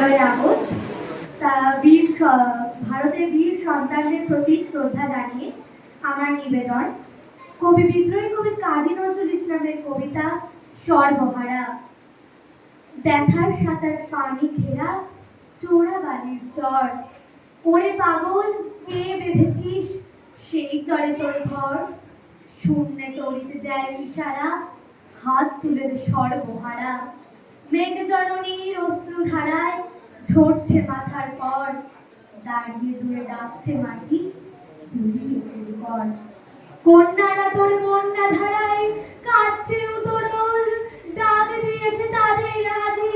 ষোলোই আগস্ট বীর ভারতের বীর সন্তানদের প্রতি শ্রদ্ধা জানিয়ে আমার নিবেদন। কবি বিদ্রোহী কবি কাজী নজরুল ইসলামের কবিতা সর্বহারা ব্যথার সাঁতার পানি ঘেরা, চোরা বালির চর ওরে পাগল, কে বেঁধেছিস? সেই চরে তোর ঘর। শূন্যে তরিতে দেয় ইশারা, হাত তুলে সর্বহারা মেঘ জননীর অশ্রু ধারায় ঝরছে মাথার পর দাঁড়িয়ে দূরে ডাকছে মাটি কর কন্যারা তোর কন্যা ধারায় কাঁদছে উতরল ডাক দিয়েছে তাদের আজি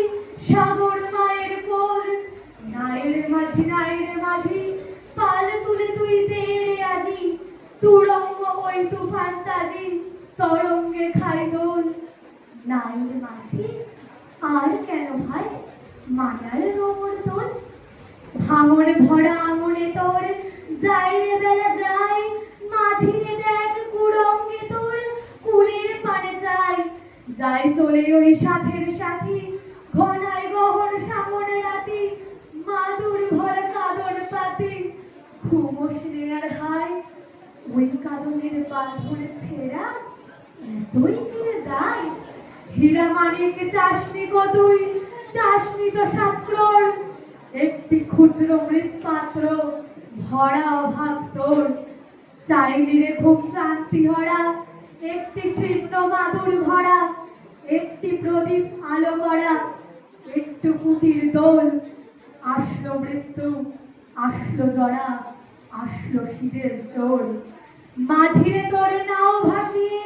সাগর মায়ের কোল। নায়ের মাঝি নায়ের মাঝি, পাল তুলে তুই দে আজি। তুরঙ্গ ওই তুফান তাজি, তরঙ্গে খাই দোল। নায়ের মাঝি আর কেন ভাই? মায়ার রোমর তোল ভাঙন ভরা আঙনে তোর যায় রে বেলা যায় মাঝিরে দেখ কুরঙ্গে তোর, কুলের পানে যায় যাই চলে ওই সাথের সাথী, ঘনায় গহন সামনে রাতি, মাদুর ভরা কাদর পাতি। ঘুমোস রে আর হাই ওই কাদনের পাথরে ছেঁড়া, এতই কিরে হীরা মানিক চাষনি কতই চাষনি তো সাত্রর। একটি ক্ষুদ্র মৃৎপাত্র, ভরা অভাব তোর। চাইলি রে খুব শান্তি হরা, একটি ছিন্ন মাদুর ভরা, একটি প্রদীপ আলো করা একটু কুটির দোল, আসলো মৃত্যু, আসলো জরা, আসলো শীতের চোর মাঝিরে তোরে নাও ভাসিয়ে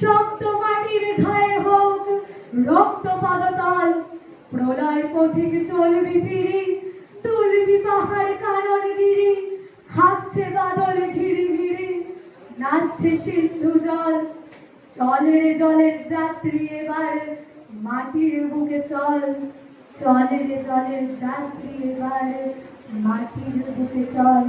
শক্ত মাটির ঘায়ে হোক, রক্ত পদতল, প্রলয় পথিক চলবি ফিরি, তুলবি পাহাড় কানন গিরি হাতছে বাদল ঘিরি ঘিরি নাচছে সিন্ধু জল। চলের জলের যাত্রী এবার, মাটির বুকে চল। চলের জলের যাত্রী এবার, মাটির বুকে চল।